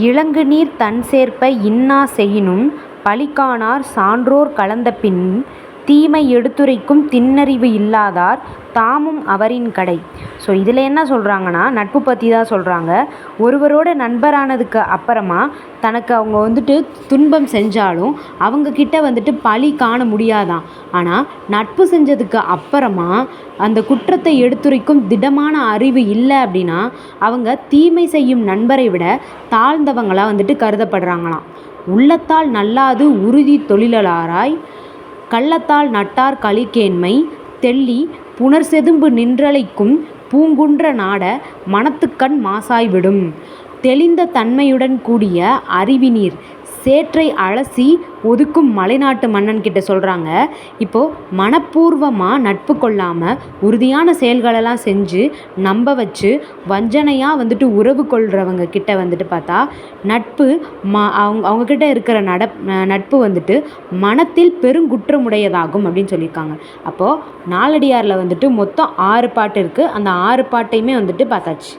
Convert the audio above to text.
இலங்கு நீர் தன் சேர்ப்ப இன்னா செயினும் பழிகாணார் சான்றோர் கலந்தபின் தீமை எடுத்துரைக்கும் திண்ணறிவு இல்லாதார் தாமும் அவரின் கடை. ஸோ இதில் என்ன சொல்கிறாங்கன்னா நட்பு பற்றி தான் சொல்கிறாங்க. ஒருவரோட நண்பரானதுக்கு அப்புறமா தனக்கு அவங்க வந்துட்டு துன்பம் செஞ்சாலும் அவங்கக்கிட்ட வந்துட்டு பழி காண முடியாதாம். ஆனால் நட்பு செஞ்சதுக்கு அப்புறமா அந்த குற்றத்தை எடுத்துரைக்கும் திடமான அறிவு இல்லை அப்படின்னா அவங்க தீமை செய்யும் நண்பரை விட தாழ்ந்தவங்களாக வந்துட்டு கருதப்படுறாங்களாம். உள்ளத்தால் நல்லாது உறுதி தொழிலாராய் கள்ளத்தால் நட்டார் களிக்கேண்மை தெள்ளி புனர்செதும்பு நின்றலைக்கும் பூங்குன்ற நாட மனத்துக்கண் மாசாய் விடும். தெளிந்த தன்மையுடன் கூடிய அறிவினீர் சேற்றை அலசி ஒதுக்கும் மலைநாட்டு மன்னன் கிட்ட சொல்கிறாங்க. இப்போது மனப்பூர்வமாக நட்பு கொள்ளாமல் உறுதியான செயல்களெல்லாம் செஞ்சு நம்ப வச்சு வஞ்சனையாக வந்துட்டு உறவு கொள்கிறவங்க கிட்ட வந்துட்டு பார்த்தா நட்பு ம அவங்க அவங்கக்கிட்ட இருக்கிற நட நட்பு வந்துட்டு மனத்தில் பெருங்குற்றமுடையதாகும் அப்படின்னு சொல்லியிருக்காங்க. அப்போது நாலடியாரில் வந்துட்டு மொத்தம் ஆறு பாட்டு இருக்குது. அந்த ஆறு பாட்டையுமே வந்துட்டு பார்த்தாச்சு.